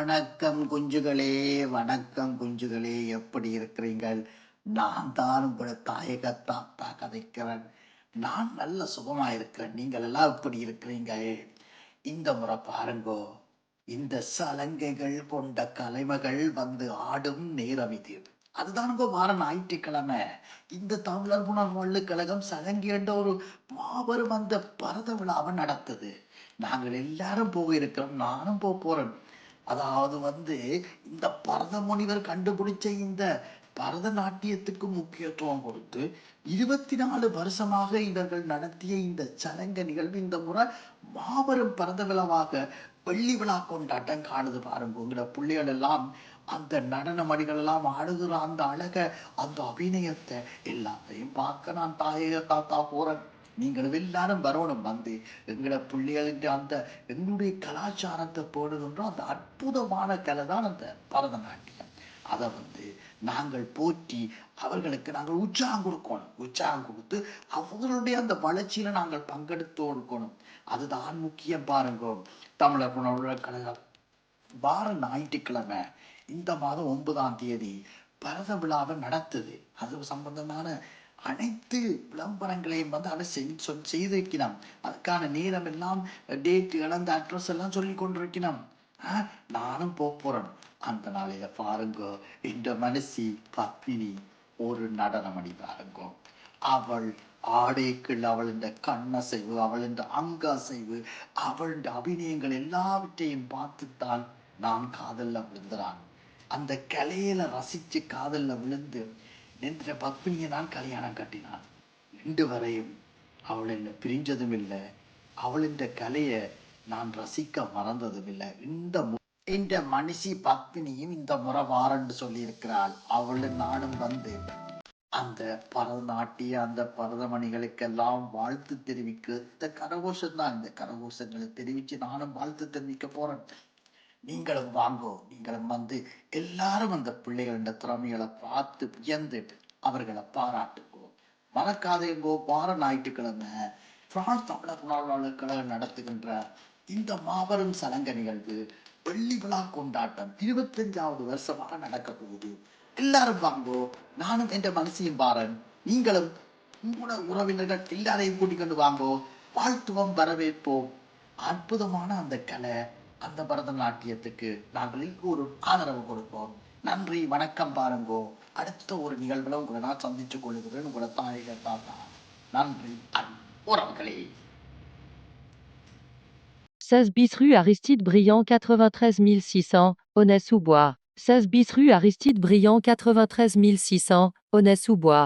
வணக்கம் குஞ்சுகளே வணக்கம் குஞ்சுகளே. எப்படி இருக்கிறீங்கள் நான் தான் உங்களை தாயக கதைக்கிறேன். நான் நல்ல சுகமாக இருக்கிறேன். நீங்கள் எல்லாம் எப்படி இருக்கிறீங்க இந்த முறை பாருங்கோ இந்த சலங்கைகள் கொண்ட கலைமகள் வந்து ஆடும் நேரம் இது. அதுதானுங்கோ வார ஞாயிற்றுக்கிழமை. இந்த தமிழர் புனர் கழகம் சலங்கி என்ற ஒரு மாபெரும் அந்த பரத விழாவை நடத்துது. நாங்கள் எல்லாரும் போக இருக்கிறோம். நானும் போக போறேன். அதாவது வந்து இந்த பரத முனிவர் கண்டுபிடிச்ச இந்த பரதநாட்டியத்துக்கு முக்கியத்துவம் கொடுத்து இருபத்தி நாலு வருஷமாக இவர்கள் நடத்திய இந்த சலங்க நிகழ்வு இந்த முறை மாபெரும் பரத விழாவாக வெள்ளி விழா கொண்டாட்டம் காணுது பாருங்க. உங்களோட பிள்ளைகள் எல்லாம் அந்த நடன மணிகள் எல்லாம் ஆடுகிற அந்த அழக அந்த அபிநயத்தை எல்லாத்தையும் பார்க்க நான் தாயக தாத்தா போறேன். நீங்களும் எல்லாரும் வரணும் வந்து எங்களோட பிள்ளைகளின் அந்த எங்களுடைய கலாச்சாரத்தை போடுகின்ற அந்த அற்புதமான கலை தான் அந்த பரதநாட்டியம். அதை வந்து நாங்கள் போற்றி அவர்களுக்கு நாங்கள் உற்சாகம் கொடுக்கணும். உற்சாகம் கொடுத்து அவர்களுடைய அந்த வளர்ச்சியில நாங்கள் பங்கெடுத்து கொடுக்கணும். அதுதான் முக்கியம் பாருங்க. தமிழர் உணர்வு கழகம் வார ஞாயிற்றுக்கிழமை இந்த மாதம் ஒன்பதாம் தேதி பரத விழாவை நடத்துது. அது சம்பந்தமான அனைத்து விளம்பரங்களையும் வந்து அதை செஞ்சு சொல் செய்திருக்கிறோம் அதுக்கான நேரம் எல்லாம் டேட் அந்த அட்ரஸ் எல்லாம் சொல்லி கொண்டிருக்கிறோம் நானும் போக போறேன். அந்த நாளையில பாருங்க இந்த மனசி பத்மினி ஒரு நடனமணி பாருங்க. அவள் ஆடைக்குள் அவள் இந்த கண்ணசைவு அவள் இந்த அங்க அசைவு அவள் அபிநயங்கள் எல்லாவற்றையும் பார்த்துத்தான் நான் காதல்ல விழுந்துறான் அந்த கலையில ரசிச்சு காதல்ல விழுந்து நின்ற பத்மினியை நான் கல்யாணம் கட்டினான். இன்று வரையும் அவள் என்னை பிரிஞ்சதும் இல்லை. அவள் இந்த கலையை நான் ரசிக்க மறந்ததும் இல்லை. இந்த இந்த மனுஷி பத்மினியும் இந்த முறை வாரன்னு சொல்லியிருக்கிறாள். அவளும் நானும் வந்து அந்த பரதநாட்டிய அந்த பரதமணிகளுக்கெல்லாம் வாழ்த்து தெரிவிக்க இந்த கரகோஷம் தான் இந்த கரகோஷங்களை தெரிவிச்சு நானும் வாழ்த்து தெரிவிக்க போறேன். நீங்களும் வாங்கோ நீங்களும் வந்து எல்லாரும் அந்த பிள்ளைகளோட திறமைகளை பார்த்து வியந்து அவர்களை பாராட்டுங்கோ. மறக்காதேங்கோ வார ஞாயிற்றுக்கிழமை பிரான்ஸ் தமிழர் உணர்வாளர் கழகம் நடத்துகின்ற இந்த மாபெரும் சலங்க நிகழ்வு வெள்ளி விழா கொண்டாட்டம் இருபத்தஞ்சாவது வருஷமாக நடக்க போகுது. எல்லாரும் வாங்கோ நானும் என்ற மனசையும் பாரன். நீங்களும் உங்களோட உறவினர்கள் எல்லாரையும் கூட்டிக் கொண்டு வாங்கோ. வாழ்த்துவோம் வரவேற்போம். அற்புதமான அந்த கலை அந்த பரதநாட்டியத்துக்கு நாங்கள் ஒரு ஆதரவு கொடுப்போம் நன்றி வணக்கம் பாருங்கோ அடுத்த ஒரு நிகழ்வுல உங்களை நான் சந்தித்துக் கொள்கிறேன் உங்களை தாயக தாத்தா நன்றி அன்பு உறவுகளே 16 bis rue Aristide Briand 93 600, Aulnay-sous-Bois. 16 bis rue Aristide Briand 93 600, Aulnay-sous-Bois.